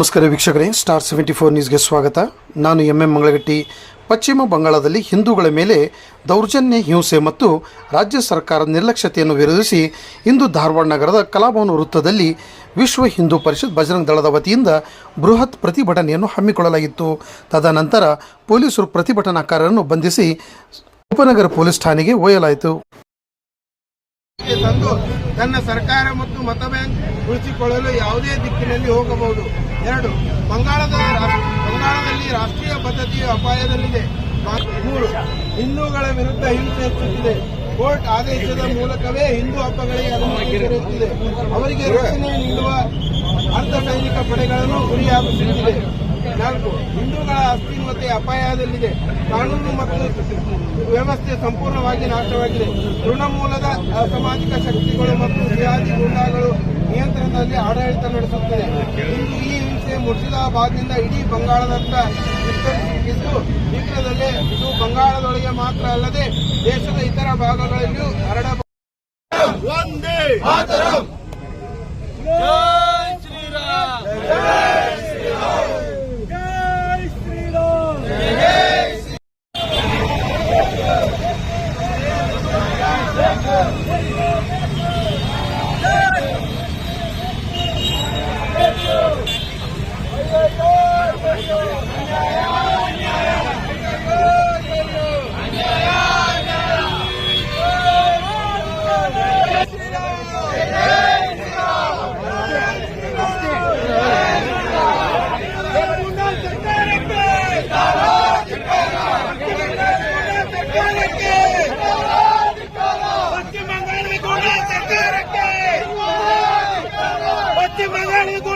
ನಮಸ್ಕಾರ ವೀಕ್ಷಕರೇ star seventy four ನ್ಯೂಸ್ಗೆ ಸ್ವಾಗತ. ನಾನು ಎಂ ಎಂ ಮಂಗಳಗಟ್ಟಿ. ಪಶ್ಚಿಮ ಬಂಗಾಳದಲ್ಲಿ ಹಿಂದೂಗಳ ಮೇಲೆ ದೌರ್ಜನ್ಯ ಹಿಂಸೆ ಮತ್ತು ರಾಜ್ಯ ಸರ್ಕಾರದ ನಿರ್ಲಕ್ಷ್ಯತೆಯನ್ನು ವಿರೋಧಿಸಿ ಇಂದು ಧಾರವಾಡ ನಗರದ ಕಲಾಭವನ ವೃತ್ತದಲ್ಲಿ ವಿಶ್ವ ಹಿಂದೂ ಪರಿಷತ್ ಬಜರಂಗ ದಳದ ವತಿಯಿಂದ ಬೃಹತ್ ಪ್ರತಿಭಟನೆಯನ್ನು ಹಮ್ಮಿಕೊಳ್ಳಲಾಗಿತ್ತು. ತದನಂತರ ಪೊಲೀಸರು ಪ್ರತಿಭಟನಾಕಾರರನ್ನು ಬಂಧಿಸಿ ಉಪನಗರ ಪೊಲೀಸ್ ಠಾಣೆಗೆ ಒಯ್ಯಲಾಯಿತು. ತಂದು ತನ್ನ ಸರ್ಕಾರ ಮತ್ತು ಮತ ಬ್ಯಾಂಕ್ ಉಳಿಸಿಕೊಳ್ಳಲು ಯಾವುದೇ ದಿಕ್ಕಿನಲ್ಲಿ ಹೋಗಬಹುದು. ಎರಡು, ಬಂಗಾಳದ ಬಂಗಾಳದಲ್ಲಿ ರಾಷ್ಟ್ರೀಯ ಪದ್ಧತಿಯು ಅಪಾಯದಲ್ಲಿದೆ. ಮೂರು, ಹಿಂದೂಗಳ ವಿರುದ್ಧ ಹಿಂಸೆ ಹೆಚ್ಚುತ್ತಿದೆ. ಕೋರ್ಟ್ ಆದೇಶದ ಮೂಲಕವೇ ಹಿಂದೂ ಹಬ್ಬಗಳಿಗೆ ಅನುಮತಿ ಅವರಿಗೆ ರಕ್ಷಣೆ ನೀಡುವ ಅರ್ಧ ಸೈನಿಕ ಪಡೆಗಳನ್ನು ಗುರಿಯಾಗುತ್ತಿದೆ ನಾಲ್ಕು, ಹಿಂದೂಗಳ ಅಸ್ತಿತ್ವತೆ ಅಪಾಯದಲ್ಲಿದೆ. ಕಾನೂನು ಮತ್ತು ವ್ಯವಸ್ಥೆ ಸಂಪೂರ್ಣವಾಗಿ ನಾಶವಾಗಿದೆ. ತೃಣಮೂಲದ ಸಾಮಾಜಿಕ ಶಕ್ತಿಗಳು ಮತ್ತು ಜಿಹಾದಿ ಗುಂಡಾಗಳು ನಿಯಂತ್ರಣದಲ್ಲಿ ಆಡಳಿತ ನಡೆಸುತ್ತಿದೆ. ಇಂದು ಈ ಹಿಂಸೆ ಮುರ್ಷಿದಾಬಾದ್ನಿಂದ ಇಡೀ ಬಂಗಾಳದತ್ತ ವಿಸ್ತರಿಸಿದ್ದು ಶೀಘ್ರದಲ್ಲೇ ಇದು ಬಂಗಾಳದೊಳಗೆ ಮಾತ್ರ ಅಲ್ಲದೆ ದೇಶದ ಇತರ ಭಾಗಗಳಲ್ಲಿಯೂ ಹರಡಬಹುದು. ಹೇಳಿದ್ದು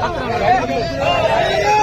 Tá Atrás.